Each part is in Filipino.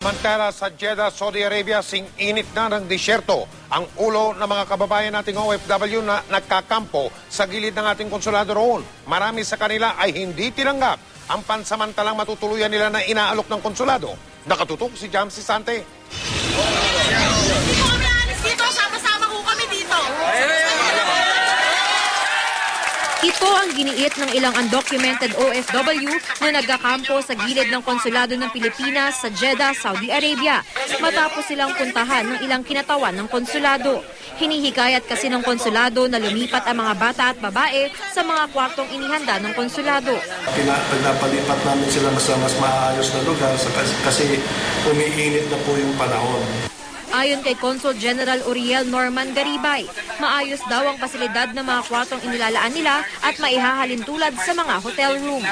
Samantala sa Jeddah, Saudi Arabia, sing init na ng disyerto ang ulo ng mga kababayan nating OFW na nagkakampo sa gilid ng ating konsulado roon. Marami sa kanila ay hindi tinanggap ang pansamantalang matutuluyan nila na inaalok ng konsulado. Nakatutok si Jamsi Sante. Hindi ko Ito ang giniit ng ilang undocumented OFW na nagkakampo sa gilid ng konsulado ng Pilipinas sa Jeddah, Saudi Arabia matapos silang puntahan ng ilang kinatawan ng konsulado. Hinihikayat kasi ng konsulado na lumipat ang mga bata at babae sa mga kwartong inihanda ng konsulado. Pina, pinapalipat namin sila sa mas maayos na lugar kasi umiinit na po yung panahon. Ayon kay Consul General Uriel Norman Garibay, maayos daw ang pasilidad ng mga kwartong inilalaan nila at maihahalin tulad sa mga hotel room.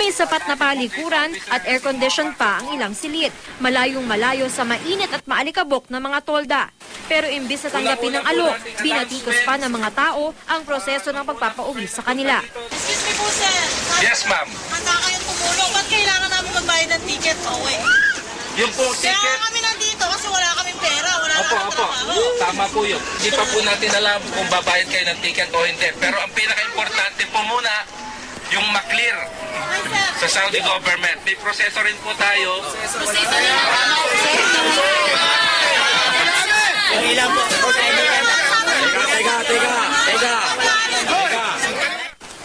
May sapat na palikuran at air-condition pa ang ilang silid, malayong malayo sa mainit at maalikabok ng mga tolda. Pero imbis na tanggapin ng alok, binatikos pa ng mga tao ang proseso ng pagpapauwi sa kanila. Excuse me po, sir. Yes, ma'am. Handa kayong tumulong. Ba't kailangan namin magbayad ng ticket? Okay. Yung po Kaya ticket, kami opo, tama po yun. Hindi pa po natin alam kung babayad kayo ng ticket o hindi. Pero ang pinaka-importante po muna, yung sir. sa Saudi government. May proseso rin po tayo. Proseso na lang.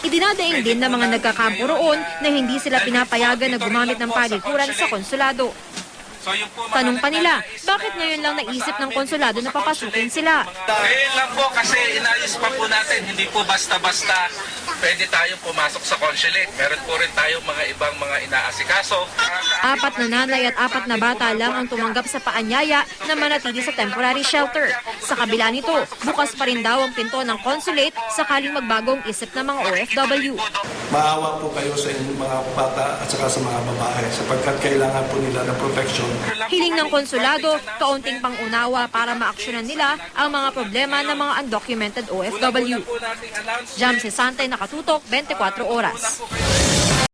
Idinadaing din ng mga nagkakampo roon na hindi sila pinapayagan na gumamit ng palikuran sa konsulado. So yung po mga Tanong pa nila, bakit ngayon lang naisip ng konsulado na papasukin sila? Ngayon lang po kasi inayos pa po natin. Hindi po basta-basta pwede tayong pumasok sa consulate. Meron po rin tayong mga ibang mga inaasikaso. Apat na nanay at apat na bata lang ang tumanggap sa paanyaya na manatili sa temporary shelter. Sa kabila nito, bukas pa rin daw ang pinto ng consulate sakaling magbagong isip ng mga OFW. Maawa po kayo sa inyong mga bata at saka sa mga babae sapagkat kailangan po nila ng protection. Hiling ng konsulado, kaunting pangunawa para maaksyonan nila ang mga problema ng mga undocumented OFW. Jam Sante nakatutok 24 oras.